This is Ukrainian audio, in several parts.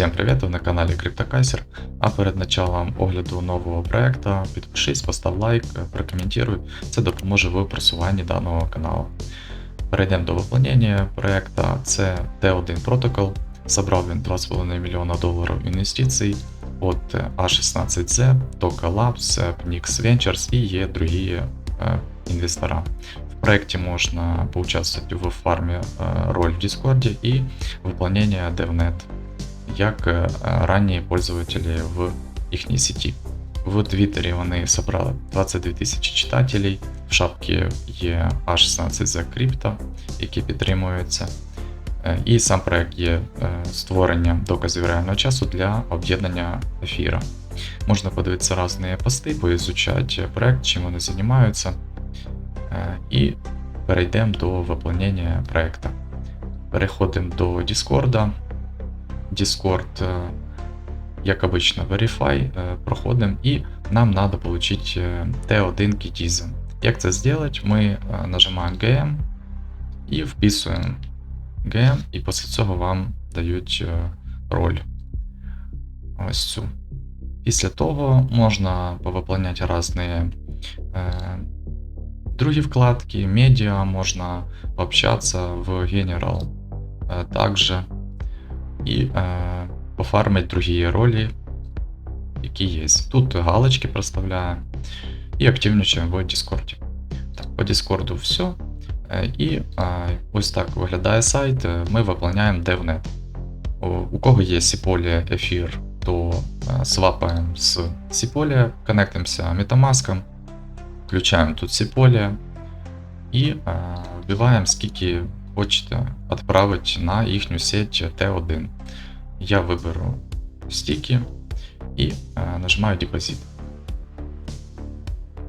Всем привет, вы на канале CryptoKaiser. А перед началом огляду нового проекта підпишись, постав лайк, прокоментуй. Це допоможе в просуванні даного каналу. Перейдемо до виповнення проекту. Це T1 Protocol. Забрав він 2,5 мільйона доларів інвестицій від A16Z, Toka Labs, Pnix Ventures і є другі е, інвестора. В проекте можно поучаствовать в фарме э, роль в Дискорде и выполнение DevNet, як э, ранні пользователі в їхній сеті. В Твіттері вони собрали 22 тисячі читателей, в шапці є A16 за крипто, які підтримуються. Е, І сам проект є е, створенням доказів реального часу для об'єднання ефіра. Можна подивитися різні пости, поізучати проект, чим вони займаються. Е, І перейдемо до виповнення проекту. Переходимо до Discord. Discord, е, як обычно, Verify, е, проходимо і нам надо получить е, T1 Kitism. Як це зробити? Ми е, нажимаємо GM і вписуємо GM, і після цього вам дають е, роль. Ось цю. Після того можна повиповняти різні е, другі вкладки, медіа, можна пообщатися в General е, также і е, пофармити другі ролі, які є. Тут галочки проставляємо і активничаємо в Discord. Так, по Discord все. І е, ось так виглядає сайт. Ми виповняємо DevNet. У, кого є Сіполія ефір, то е, свапаємо з Сіполія, коннектимося Metamask, включаємо тут Сіполія і е, вбиваємо скільки хочете відправити на їхню сеть T1. Я виберу стіки і е, нажимаю депозит.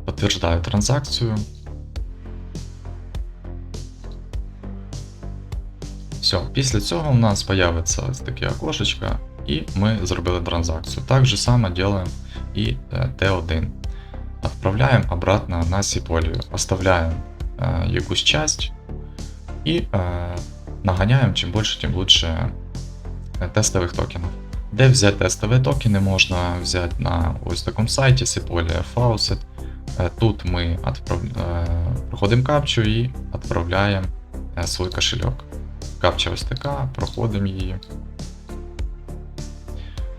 Подтверждаю транзакцію. Все, після цього у нас появиться ось таке окошечко, і ми зробили транзакцію. Так же само робимо і е, T1. Отправляємо обратно на Сіполію, оставляємо е, якусь часть і е, наганяємо чим більше, тим лучше е, тестових токенів. Де взяти тестові токени, можна взяти на ось такому сайті Sepolia Faucet. Е, Тут ми отправ... е, проходимо капчу і відправляємо е, свій кошельок. Капча ось така, проходимо її.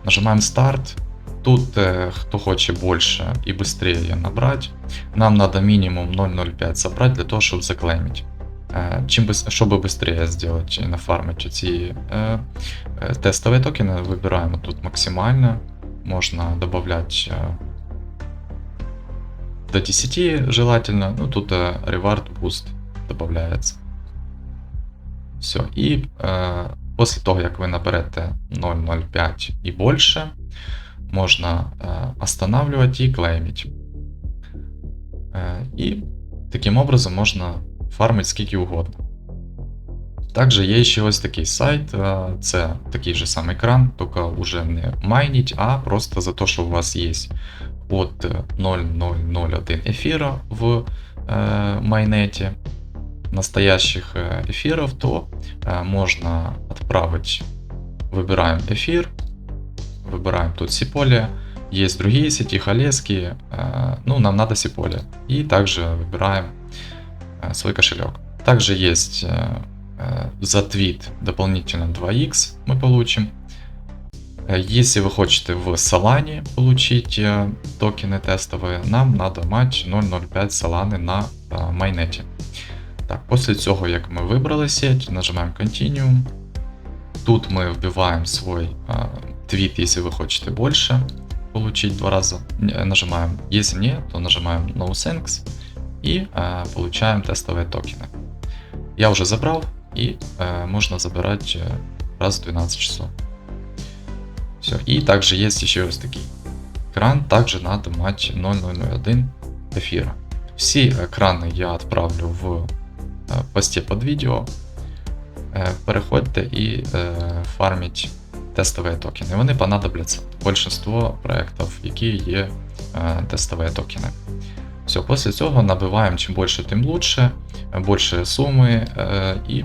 Нажимаємо старт. Тут, э, кто хочет больше и быстрее набрать, нам надо минимум 0.05 собрать для того, чтобы заклеймить. Э, Чим быс- чтобы быстрее сделать и нафармить ці э, э, тестові токени, вибираємо тут максимально. Можна добавлять э, до 10 желательно. Ну тут э, reward boost добавляється. Все. І е, після того, як ви наберете 0.05 і більше, можна е, останавливать і клеймить. Е, і таким образом можна фармити скільки угодно. Також є ще ось такий сайт, е, це такий же самий екран, тільки вже не майніть, а просто за те, що у вас є от 0.001 ефіра в е, майнеті настоящих э, эфиров, то э, можно отправить, выбираем эфир, выбираем тут Сиполе, есть другие сети, Халески, э, ну, нам надо Сиполе, и также выбираем э, свой кошелек. Также есть э, э, за твит дополнительно 2x мы получим. Э, Если вы хотите в Solana получить э, токены тестовые, нам надо мать 0.05 Solana на э, майнете. Так, після цього, як ми вибрали сеть, нажимаємо Continuum. Тут ми вбиваємо свой а, твит, если вы хотите больше получить два раза. Не- Нажимаем Если нет, то нажимаем No Thanks и а, получаем тестовые токены. Я уже забрал, и а, можно забирать э, раз в 12 часов. Все. И также есть еще раз такой экран, также надо мать 0001 эфира. Всі екрани я відправлю в е, пості під відео. Е, Переходьте і е, фарміть тестові токени. Вони понадобляться більшинство проєктів, які є е, тестові токени. Все, після цього набиваємо чим більше, тим лучше, більше суми е, і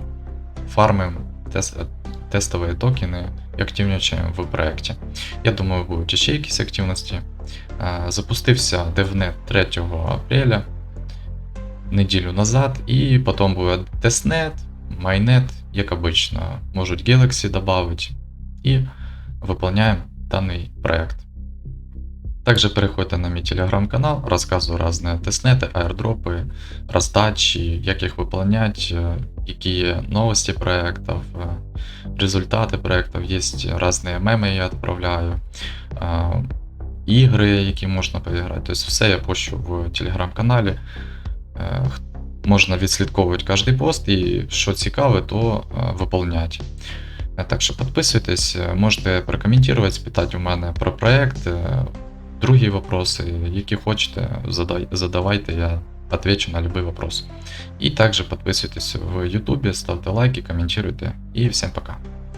фармимо тест, тестові токени і активничаємо в проєкті. Я думаю, будуть ще якісь активності. Е, Запустився DevNet 3 апреля, неділю назад, і потім буде тестнет, майнет, як обично, можуть Galaxy додати, і виконуємо даний проект. Также переходьте на мій телеграм-канал, рассказываю разные тестнеты, аирдропы, раздачи, як їх выполнять, э, які новости проектов, э, результати проектов, есть разные меми я відправляю, э, ігри, які можна поіграти. Тобто все я пощу в телеграм-каналі. Е, х- Можна відслідковувати кожний пост і що цікаве, то е, виповнять. Е, Так що підписуйтесь, е, можете прокоментувати, спитати у мене про проект, е, другі вопроси, які хочете, задавайте, я отвечу на любой вопрос. І також підписуйтесь в YouTube, ставте лайки, коментуйте. І всім пока.